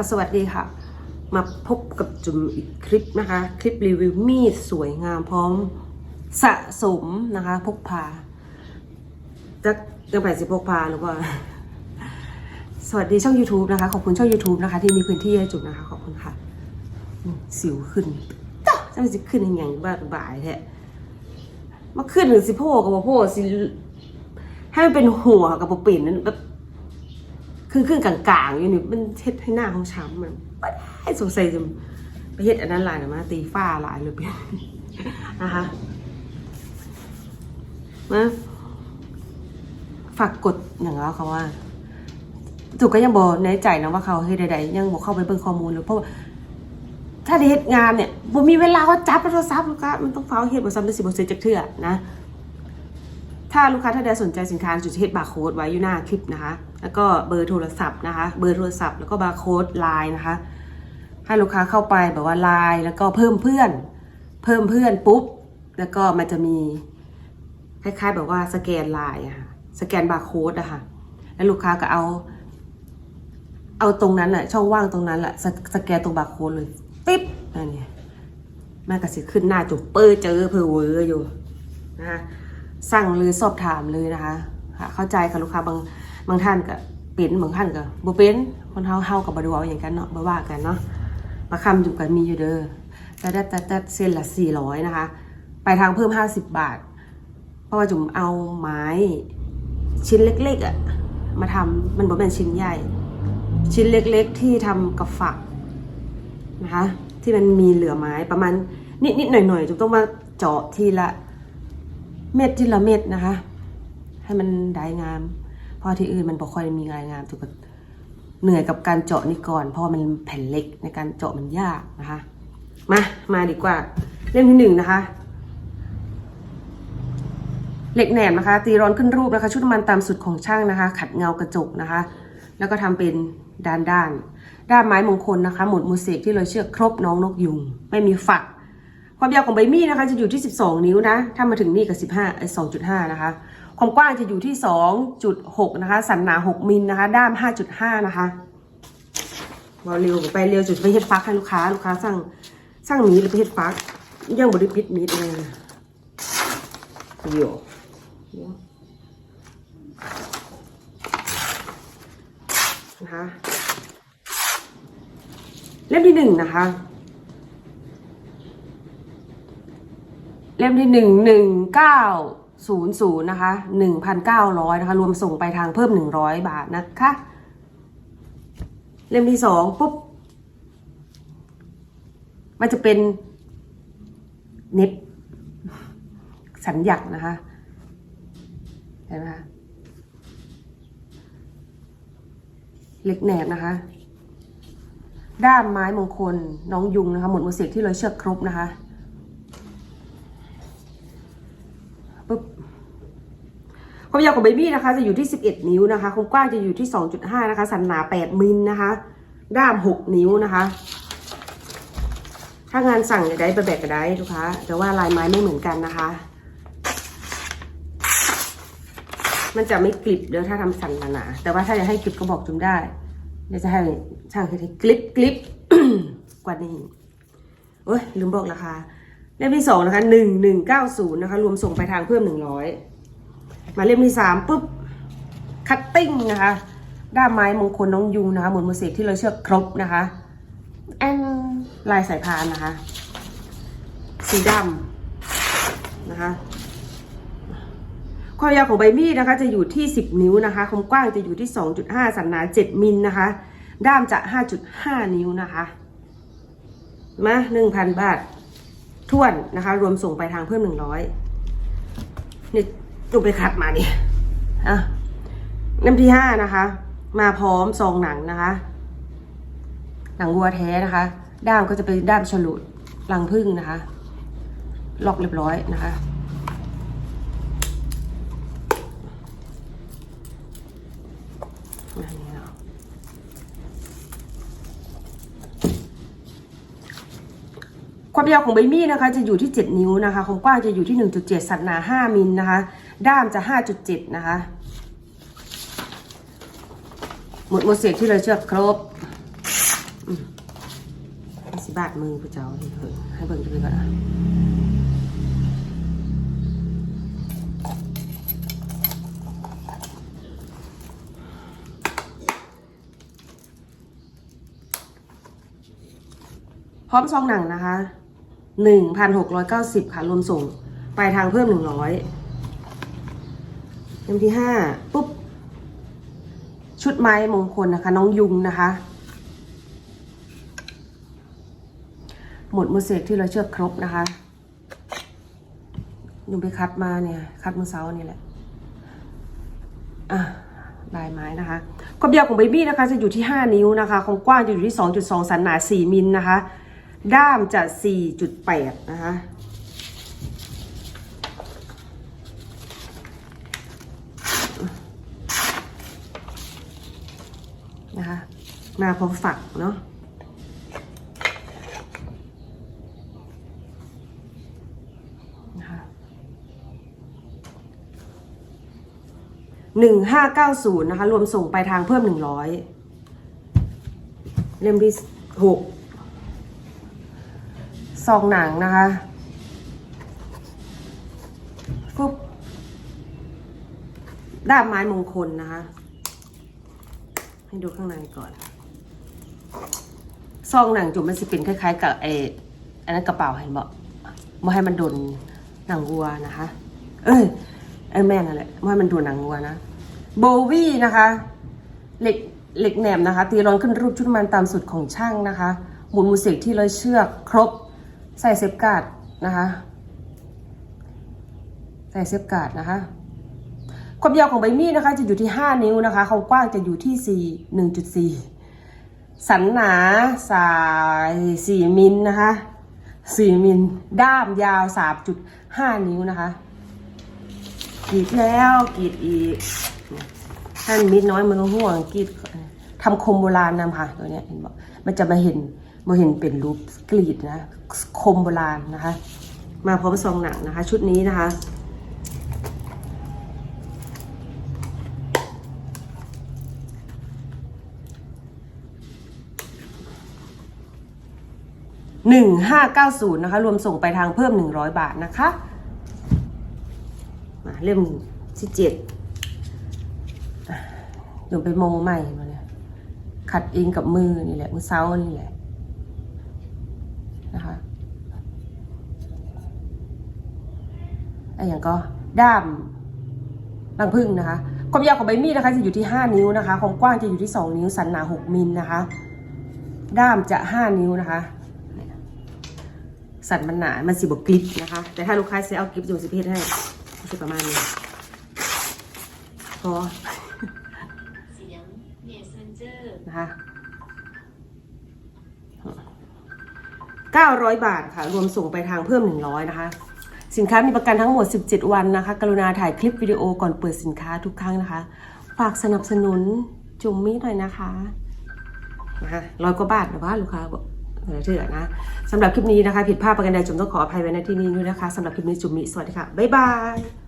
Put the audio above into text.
ก็สวัสดีค่ะ มาพบกับจุ๋มอีกคลิปนะคะ คลิปรีวิวมีดสวยงามพร้อมสะสมนะคะ พกพาจะยังไปสิบพกพาหรือว่า สวัสดีช่อง YouTube นะคะ ขอบคุณช่อง YouTube นะคะ ที่มีพื้นที่ให้จุ๋มนะคะ ขอบคุณค่ะ สิวขึ้นจ้ะจะมันจะขึ้นยังไงบ้าบ่ายแท้มาขึ้นหรือสิโพกกับบ่โพกสิให้มันเป็นหัวกับบ่ปิ่นนั้นแบบ ครึ่งครึ่งกลางๆอยู่นี่มันเฮ็ดให้หน้าของช้ำมันไม่ได้สงสัยจะไปเฮ็ดอันนั้นหลายนะมาตีฝ้าหลายเลยเปนนะคะมาฝากกดอย่างแล้วเขาว่าถูกก็ยังบอกในใจนะว่าเขาเฮ็ดใดๆยังบอกเข้าไปเบิ่งข้อมูลเลยเพราะว่าถ้าเฮ็ดงานเนี่ยบ่มีเวลาเขาจับโทรศัพท์ลูกค้ามันต้องเฝ้าเฮ็ดบ่ซ้ำได้สิบ่เสร็จจักเทื่อนะ ถ้าลูกค้าท่านใดสนใจสินค้าจุดเฮ็ดบาร์โค้ดไว้อยู่หน้าคลิปนะคะ แล้วก็เบอร์โทรศัพท์นะคะ เบอร์โทรศัพท์แล้วก็บาร์โค้ดไลน์นะคะ ให้ลูกค้าเข้าไปแบบว่าไลน์แล้วก็เพิ่มเพื่อน เพิ่มเพื่อนปุ๊บ แล้วก็มันจะมีคล้ายๆ แบบว่าสแกนไลน์อะค่ะสแกนบาร์โค้ดอะค่ะ แล้วลูกค้าก็เอา เอาตรงนั้นอะช่องว่างตรงนั้นแหละสสแกนตรงบาร์โค้ดเลยปิ๊บนั่นไงแม่ก็สิขึ้นหน้าจุดเปอร์เจอเพอเวอร์อยู่นะคะ สั่งเลยสอบถามเลยนะคะค่ะเข้าใจค่ะลูกค้าบางบางท่านก็เป็นบางท่านก็บ่เป็นคนเฮาเฮากับบดูเอาอย่างกันเนาะบ่ว่ากันเนาะประคำจุ่กันมีอยู่เด้อแต่แต่แต่เส้นละ400นะคะ ไปทางเพิ่ม50บาท เพราะว่าจุ่มเอาไม้ชิ้นเล็กๆอะ่ะมาทำมันบ่เป็นชิ้นใหญ่ ชิ้นเล็กๆที่ทำกับฝักนะคะ ที่มันมีเหลือไม้ประมาณนิดๆหน่อยๆจุ่มต้องมาเจาะทีละ เม็ดทีละเม็ดนะคะ ให้มันได้งาม เพราะที่อื่นมันบ่ค่อยมีงานงามถูกกับเหนื่อยกับการเจาะนี่ก่อน เพราะว่ามันแผ่นเล็กในการเจาะมันยากนะคะ มามาดีกว่าเล่มที่หนึ่งนะคะเหล็กแหนมนะคะ ตีร้อนขึ้นรูปนะคะชุดมันตามสุดของช่างนะคะ ขัดเงากระจกนะคะ แล้วก็ทำเป็นด้านด้านด้ามไม้มงคลนะคะ หมุดมูเสกที่เราเชือกครบน้องนกยุง ไม่มีฝัก ความยาวของใบมีดนะคะจะอยู่ที่ 12 นิ้วนะ ถ้ามาถึงนี่กับ 15ไอ้2.5 นะคะ ความกว้างจะอยู่ที่ 2.6 นะคะ สันหนา 6 มิลนะคะ ด้าม 5.5 นะคะวาเร็วไปเร็วจุดไปเฮ็ดฟักให้ลูกค้า ลูกค้าสั่งสั่งมีดหรือไปเฮ็ดฟักยังบริปิดมีดเลยเดี๋ยวเดี๋ยวนะคะ เล่มที่หนึ่งนะคะ เล่มที่หนึ่งหนึ่งเก้าศูนย์ศูนย์นะคะหนึ่งพันเก้าร้อยนะคะ รวมส่งไปทางเพิ่มหนึ่งร้อยบาทนะคะ เล่มที่สองปุ๊บ มันจะเป็นเน็บสัญญักนะคะ เห็นไหมคะเล็กแหนบนะคะ ด้ามไม้มงคลน้องยุงนะคะ หมดมือเสกที่ร้อยเชือกครบนะคะ ปึ๊บ ความยาวของใบมีดนะคะจะอยู่ที่ 11 นิ้วนะคะความกว้างจะอยู่ที่ 2.5 นะคะ สันหนา 8 มิลนะคะ ด้าม 6 นิ้วนะคะ ถ้างานสั่งจะได้ไปแบกก็ได้ลูกค้าแต่ว่าลายไม้ไม่เหมือนกันนะคะ มันจะไม่กริบเดี๋ยวถ้าทำสันหนาแต่ว่าถ้าอยากให้กริบก็บอกจุมได้เดี๋ยวจะให้ช่างคือให้กริบกริบกว่านี้โอ้ยลืมบอกราคาเล่มที่สองนะคะหนึ่งหนึ่งเก้าศูนย์นะคะ รวมส่งไปทางเพิ่มหนึ่งร้อย มาเล่มที่สามปุ๊บคัตติ้งนะคะด้ามไม้มงคลน้องยุงนะคะหมุนมือเสกที่เราเชือกครบนะคะแอนลายสายพานนะคะ สีดำนะคะ ความยาวของใบมีดนะคะ จะอยู่ที่ 10 นิ้วนะคะความกว้างจะอยู่ที่ 2.5 สันหนา 7 มิลนะคะ ด้ามจะ 5.5 นิ้วนะคะมา1,000 บาทท่วนนะคะ รวมส่งไปทางเพิ่มหนึ่งร้อยนี่ จุไปคัดมาดิอะเล่มที่ห้านะคะ มาพร้อมซองหนังนะคะ หนังวัวแท้นะคะ ด้ามก็จะเป็นด้ามฉลุรังพึ่งนะคะ ล็อกเรียบร้อยนะคะอันนี้เนาะความยาวของใบมีดนะคะ จะอยู่ที่ 7 นิ้วนะคะความกว้างจะอยู่ที่ 1.7 สันหนา 5 มิลนะคะ ด้ามจะ5.7นะคะ หมดหมเสกที่เราเชือกครบสิบาทมือผู้เจ้าให้เพิ่งให้เบิ่งจะไปก่อนนะพร้อมซองหนังนะคะหนึ่งพันหกร้อยเก้าสิบค่ะ รวมส่งปลายทางเพิ่มหนึ่งร้อย เล่มที่ห้าปุ๊บ ชุดไม้มงคลนะคะ น้องยุงนะคะ หมดมือเสกที่เราเชือกครบนะคะ ยุงไปคัดมาเนี่ยคัดมือเสานี่แหละ อะลายไม้นะคะ ความยาวของเบบี้นะคะจะอยู่ที่ 5 นิ้วนะคะความกว้างจะอยู่ที่ 2.2 สันหนา 4 มิลนะคะ ด้ามจะ 4.8 นะคะนะคะ มาพอฝักเนาะนะคะหนึ่งห้าเก้าศูนย์นะคะ รวมส่งไปทางเพิ่มหนึ่งร้อยเล่มที่หกซองหนังนะคะฟุบด้ามไม้มงคลนะคะ ให้ดูข้างในก่อน ซองหนังจุ่มมันสิเป็นคล้ายๆ กับไอ้อันนั้นกระเป๋าเห็นบอกไม่ให้มันโดนหนังวัวนะคะ เอ้ยไอ้แม่นั่นแหละไม่ให้มันโดนหนังวัวนะโบวี่นะคะเหล็กเหล็กแหนมนะคะ ตีรอนขึ้นรูปชุดมันตามสุดของช่างนะคะ หมุนมือเสกที่ร้อยเชือก ครบ ใส่เซฟการ์ดนะคะ ใส่เซฟการ์ดนะคะ ความยาวของใบมีดนะคะ จะอยู่ที่ 5 นิ้วนะคะความกว้างจะอยู่ที่ 4 1.4 สันหนาสาย4มิลนะคะ4มิลด้ามยาว3.5นิ้วนะคะกรีดแล้วกรีดอีกท่านมิดน้อยมันต้องห่วงกรีดทำคมโบราณนำค่ะตัวเนี้ยเห็นบอกมันจะมาเห็นมาเห็นเป็นรูปกรีดนะคมโบราณนะคะ มาพร้อมซองหนังนะคะ ชุดนี้นะคะ หนึ่งห้าเก้าศูนย์นะคะ รวมส่งไปทางเพิ่มหนึ่งร้อยบาทนะคะ มาเล่มที่เจ็ดอะเดี๋ยวไปโมใหม่มาเนี่ยขัดเองกับมือนี่แหละมือเซานี่แหละนะคะไอ้อย่างก็ด้ามรังพึ่งนะคะ ความยาวของใบมีดนะคะจะอยู่ที่ 5 นิ้วนะคะ ความกว้างจะอยู่ที่ 2 นิ้ว สันหนา 6มิลนะคะ ด้ามจะ 5 นิ้วนะคะ สันมันหนา มันสิบกลิปนะคะ แต่ถ้าลูกค้าซื้อเอากลิปอยู่สิเพศให้ก็จะประมาณนี้พอเสียง Messenger นะคะ900บาทค่ะ รวมส่งไปทางเพิ่ม100นะคะ สินค้ามีประกันทั้งหมด 17 วันนะคะ กรุณาถ่ายคลิปวิดีโอก่อนเปิดสินค้าทุกครั้งนะคะ ฝากสนับสนุนจุ่มมี่หน่อยนะคะนะคะร้อยกว่าบาทนะว่าลูกค้าบอก เถื่อนะสำหรับคลิปนี้นะคะ ผิดพลาดประกันใดจุ๋มต้องขออภัยไว้ในที่นี้ด้วยนะคะสำหรับคลิปนี้จุ๋มมีสวัสดีค่ะ บ๊ายบาย